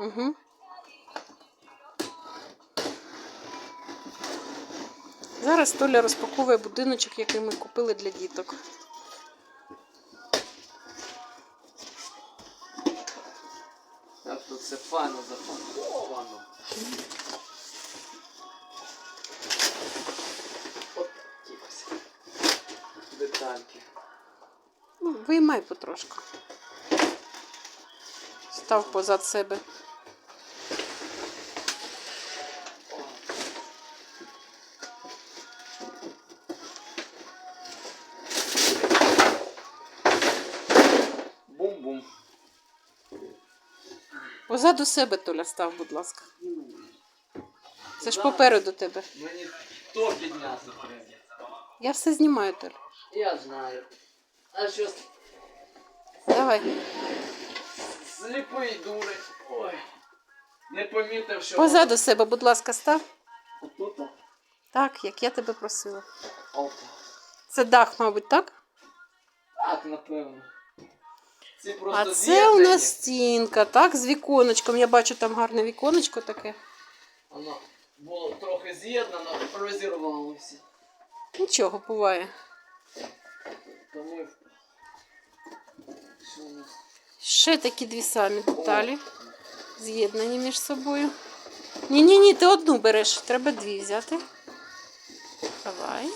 Угу. Зараз Толя розпаковує будиночок, який ми купили для діток. Як тут це файно запаковано. От такі ось детальки. Ну, виймай потрошку. Став позад себе. Позаду себе, Толя, став, будь ласка. Це ж попереду тебе. Мені то підняти треба. Я все знімаю, Толя. Я знаю. А що Давай. сліпий дури. Ой. Не помітив, що. Позаду себе, будь ласка, став. Отут. Так, як я тебе просила. Опа. Це дах, мабуть, так? Так, напевно. Ці просто А це у з'єднані. нас стінка, так, з віконечком. Я бачу там гарне віконечко таке. Воно було трохи з'єднано, розірвалося. Нічого буває. Тому. Що у нас? Ще такі дві самі деталі. З'єднані між собою. Ні-ні, ні, ти одну береш. Треба дві взяти. Давай.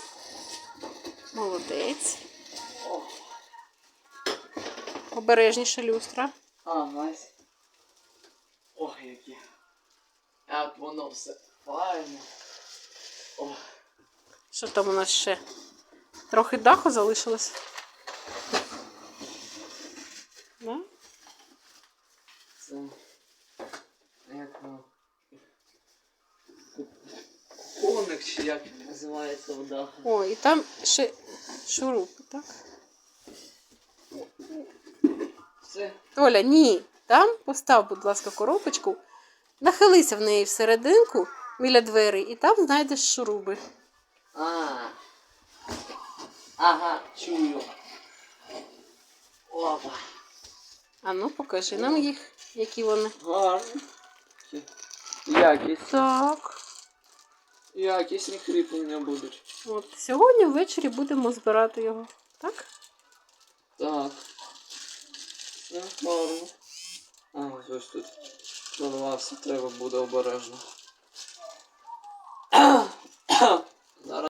Молодець. Обережніше люстра. а, Настя. Ох, які. Як воно все файно. О, Що там у нас ще? Трохи даху залишилось. Да? це. Як воно. Коник чи як називається в даху. О, і там ще шурупи, так? Це. Оля, ні. Там постав, будь ласка, коробочку, нахилися в неї всерединку біля дверей, і там знайдеш шуруби. А. Ага, чую. Опа. А ну покажи нам їх, які вони. Гарно. Якість. Так. Якісні кріплення будуть. От сьогодні ввечері будемо збирати його. Так? Так. Все. А, ось тут вас треба буде обережно.